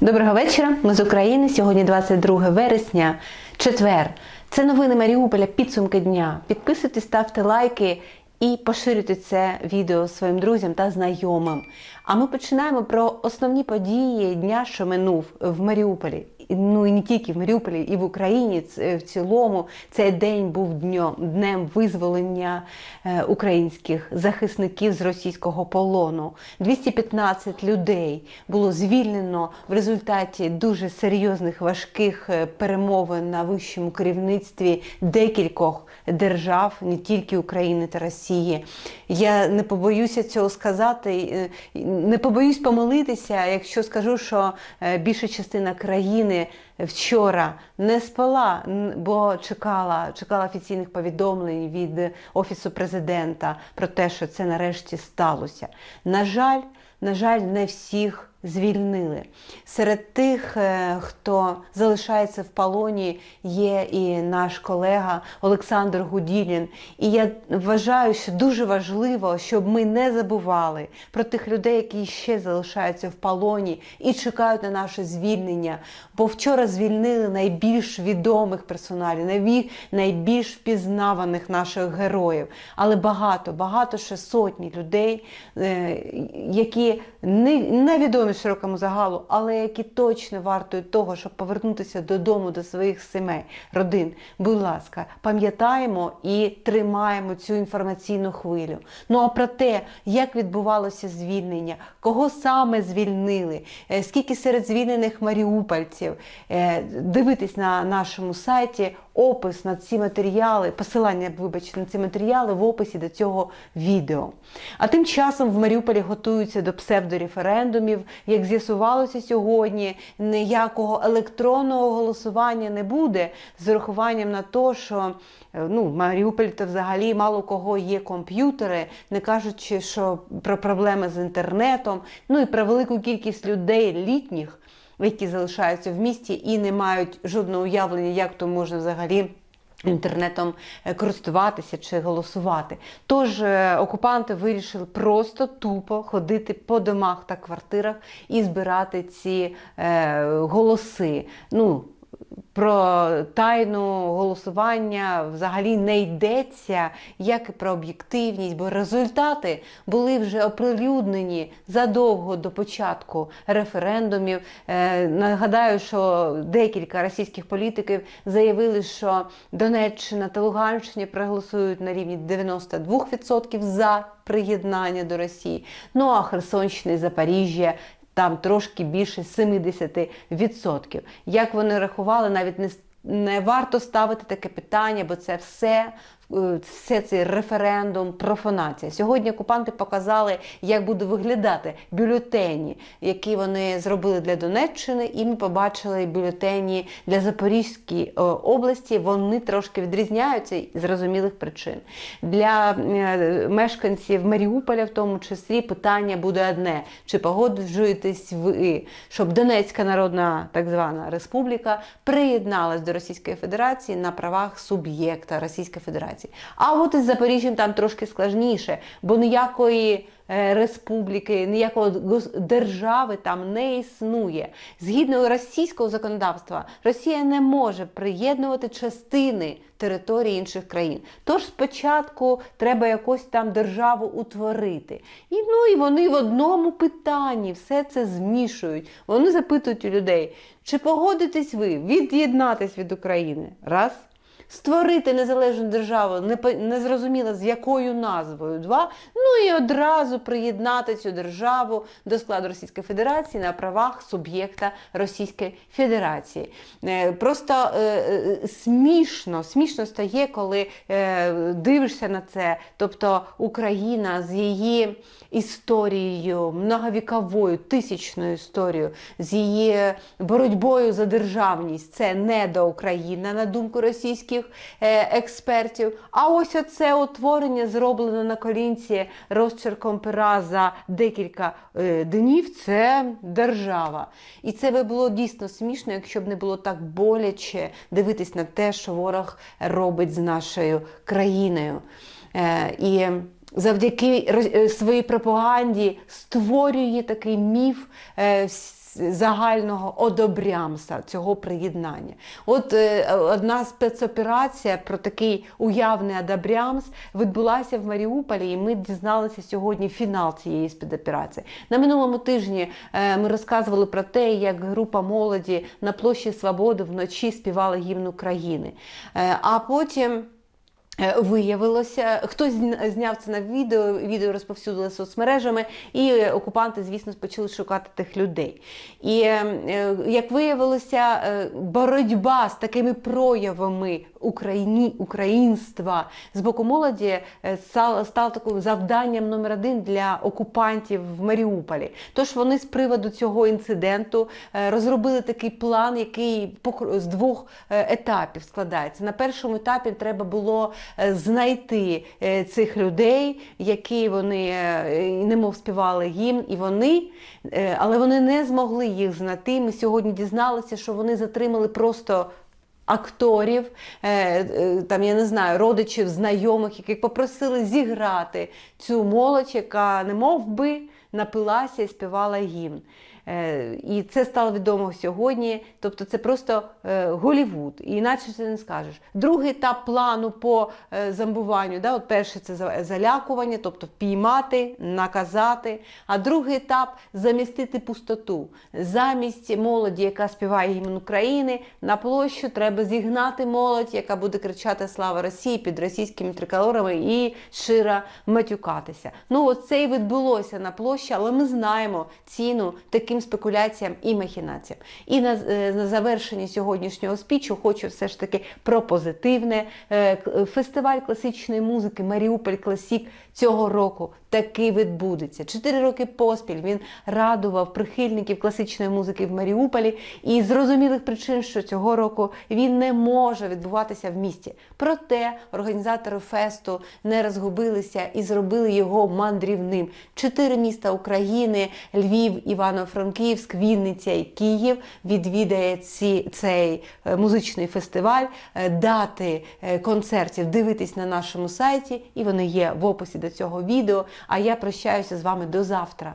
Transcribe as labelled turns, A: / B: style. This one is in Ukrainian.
A: Доброго вечора. Ми з України. Сьогодні 22 вересня, четвер. Це новини Маріуполя, підсумки дня. Підписуйтесь, ставте лайки і поширюйте це відео своїм друзям та знайомим. А ми починаємо про основні події дня, що минув в Маріуполі. Ну і не тільки в Маріуполі, і в Україні в цілому цей день був днем, днем визволення е, українських захисників з російського полону. 215 людей було звільнено в результаті дуже серйозних важких е, перемовин на вищому керівництві декількох держав, не тільки України та Росії. Я не побоюся цього сказати, е, не побоюсь помилитися, якщо скажу, що е, більша частина країни вчора не спала, бо чекала, чекала офіційних повідомлень від офісу президента про те, що це нарешті сталося. На жаль, на жаль, не всіх звільнили. Серед тих, е, хто залишається в полоні, є і наш колега Олександр Гуділін. І я вважаю, що дуже важливо, щоб ми не забували про тих людей, які ще залишаються в полоні і чекають на наше звільнення. Бо вчора звільнили найбільш відомих персоналів, найбільш впізнаваних наших героїв. Але багато, багато ще сотні людей, е, які не- невідомі широкому загалу, але які точно вартують того, щоб повернутися додому до своїх сімей, родин. Будь ласка, пам'ятаємо і тримаємо цю інформаційну хвилю. Ну а про те, як відбувалося звільнення, кого саме звільнили, е, скільки серед звільнених маріупольців, е, дивитись на нашому сайті опис на ці матеріали, посилання, вибачте, на ці матеріали в описі до цього відео. А тим часом в Маріуполі готуються до псевдореферендумів. Як з'ясувалося сьогодні, ніякого електронного голосування не буде з урахуванням на те, що е, ну, в Маріуполі то взагалі мало кого є комп'ютери, не кажучи, що про проблеми з інтернетом, ну і про велику кількість людей літніх які залишаються в місті і не мають жодного уявлення, як то можна взагалі. Інтернетом е, користуватися чи голосувати. Тож е, окупанти вирішили просто тупо ходити по домах та квартирах і збирати ці е, голоси. Ну, про тайну голосування взагалі не йдеться, як і про об'єктивність, бо результати були вже оприлюднені задовго до початку референдумів. Е, нагадаю, що декілька російських політиків заявили, що Донеччина та Луганщина проголосують на рівні 92% за приєднання до Росії. Ну а Херсонщина і Запоріжжя там трошки більше 70%. Як вони рахували, навіть не, не варто ставити таке питання, бо це все. Е, Все цей референдум, профанація. Сьогодні окупанти показали, як буде виглядати бюлетені, які вони зробили для Донеччини, і ми побачили бюлетені для Запорізької е, області. Вони трошки відрізняються з зрозумілих причин. Для е, мешканців Маріуполя, в тому числі, питання буде одне: чи погоджуєтесь ви, щоб Донецька Народна так звана республіка приєдналась до Російської Федерації на правах суб'єкта Російської Федерації? А от із Запоріжжям там трошки складніше, бо ніякої е, республіки, ніякого держави там не існує. Згідно російського законодавства, Росія не може приєднувати частини території інших країн. Тож спочатку треба якось там державу утворити. І ну і вони в одному питанні все це змішують. Вони запитують у людей, чи погодитесь ви від'єднатись від України? Раз. Створити незалежну державу, не, зрозуміло з якою назвою два. Ну і одразу приєднати цю державу до складу Російської Федерації на правах суб'єкта Російської Федерації. Е, Просто е, е, смішно, смішно стає, коли дивишся на це. Тобто Україна з її історією, многовіковою, тисячною історією, з її боротьбою за державність. Це не до Україна, на думку російських е, експертів. А ось оце утворення зроблено на колінці розчерком пера за декілька е, днів. Це держава. І це би було дійсно смішно, якщо б не було так боляче дивитись на те, що ворог робить з нашою країною. Е, і завдяки своїй пропаганді створює такий міф загального одобрямса цього приєднання. От е, одна спецоперація про такий уявний одобрямс відбулася в Маріуполі, і ми дізналися сьогодні фінал цієї спецоперації. На минулому тижні е, ми розказували про те, як група молоді на площі Свободи вночі співала гімн України. Е, А потім. Е, Виявилося, хтось зня- зняв це на відео, відео розповсюдили соцмережами, і окупанти, звісно, почали шукати тих людей. І е, як виявилося, е, боротьба з такими проявами Україні, українства з боку молоді стала, таким завданням номер один для окупантів в Маріуполі. Тож вони з приводу цього інциденту розробили такий план, який з двох етапів складається. На першому етапі треба було знайти е, цих людей, які вони е, немов співали гімн, і вони, е, але вони не змогли їх знайти. Ми сьогодні дізналися, що вони затримали просто. Акторів, е, е, там я не знаю, родичів, знайомих, яких попросили зіграти цю молодь, яка не мов би напилася і співала гімн. Е, І це стало відомо сьогодні. Тобто це просто е, Голівуд, і іначе це не скажеш. Другий етап плану по е, зомбуванню, да, от перший це залякування, тобто впіймати, наказати. А другий етап замістити пустоту. Замість молоді, яка співає гімн України, на площу треба зігнати молодь, яка буде кричати Слава Росії під російськими триколорами і широ матюкатися. Ну, от це і відбулося на площі, але ми знаємо ціну таким спекуляціям і махінаціям. І на, е, на завершенні сьогоднішнього спічу хочу все ж таки про позитивне. Е, Фестиваль класичної музики Маріуполь Класік цього року таки відбудеться. Чотири роки поспіль він радував прихильників класичної музики в Маріуполі і зрозумілих причин, що цього року він не може відбуватися в місті. Проте організатори фесту не розгубилися і зробили його мандрівним. Чотири міста України: Львів, Івано-Франківськ, Вінниця і Київ відвідає ці, цей е, музичний фестиваль. Е, Дати е, концертів дивитись на нашому сайті, і вони є в описі до цього відео. А я прощаюся з вами до завтра.